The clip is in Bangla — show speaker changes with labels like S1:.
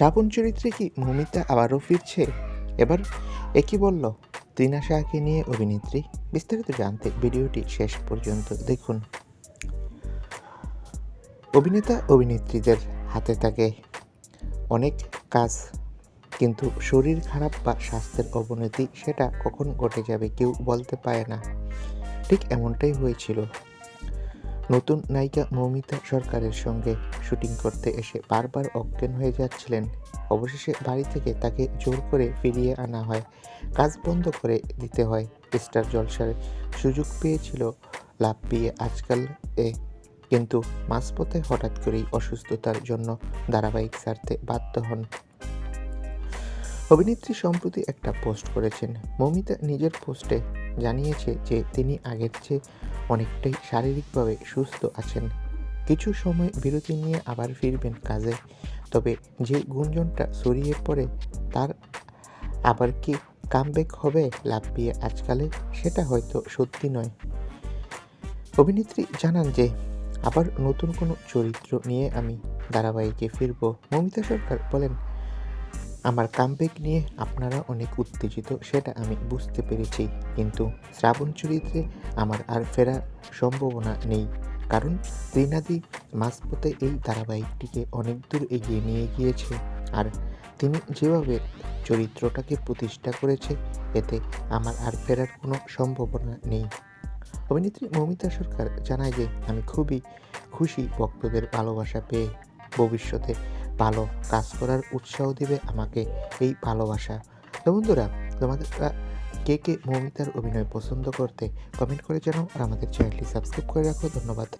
S1: শ্রাবণ চরিত্রে কি মমিতা আবারও ফিরছে? এবার একই বলল, ত্রিনা শাহকে নিয়ে অভিনেত্রী। বিস্তারিত জানতে ভিডিওটি শেষ পর্যন্ত দেখুন। অভিনেতা অভিনেত্রীদের হাতে থাকে অনেক কাজ, কিন্তু শরীর খারাপ বা স্বাস্থ্যের অবনতি সেটা কখন ঘটে যাবে কেউ বলতে পারে না। ঠিক এমনটাই হয়েছিল। নতুন নায়িকা মৌমিতা সরকারের সঙ্গে শুটিং করতে এসে বারবার অজ্ঞান হয়ে যাচ্ছিলেন। অবশেষে বাড়ি থেকে তাকে জোর করে ফিরিয়ে আনা হয়। কাজ বন্ধ করে দিতে হয় স্টার জলসার সুযোগ পেয়েছিল লাভ পেয়ে আজকাল এ। কিন্তু মাঝপথে হঠাৎ করেই অসুস্থতার জন্য ধারাবাহিক ছাড়তে বাধ্য হন। অভিনেত্রী সম্প্রতি একটা পোস্ট করেছেন। মৌমিতা নিজের পোস্টে জানিয়েছে যে তিনি আগের চেয়ে অনেকটাই শারীরিকভাবে সুস্থ আছেন। কিছু সময় বিরতি নিয়ে আবার ফিরবেন কাজে। তবে যে গুঞ্জনটা ছড়িয়ে পড়ে, তার আবার কি কামব্যাক হবে লাভ পেয়ে আজকালে, সেটা হয়তো সত্যি নয়। অভিনেত্রী জানান যে, আবার নতুন কোনো চরিত্র নিয়ে আমি ধারাবাহিকে ফিরব। মমিতা সরকার বলেন আমার কামব্যাক নিয়ে আপনারা অনেক উত্তেজিত, সেটা আমি বুঝতে পেরেছি। কিন্তু শ্রাবণ চরিত্রে আমার আর ফেরার সম্ভাবনা নেই। কারণ ত্রিনাদি মাঝপথে এই ধারাবাহিকটিকে অনেক দূর এগিয়ে নিয়ে গিয়েছে। আর তিনি যেভাবে চরিত্রটাকে প্রতিষ্ঠা করেছে, এতে আমার আর ফেরার কোনো সম্ভাবনা নেই। অভিনেত্রী মৌমিতা সরকার জানায় যে, আমি খুবই খুশি ভক্তদের ভালোবাসা পেয়ে। ভবিষ্যতে ভালো কাজ করার উৎসাহ দিবে আমাকে এই ভালোবাসা। তো বন্ধুরা, তোমাদের কে কে মৌমিতার অভিনয় পছন্দ করতে কমেন্ট করে জানাও আর আমাদের চ্যানেলটি সাবস্ক্রাইব করে রাখো। ধন্যবাদ।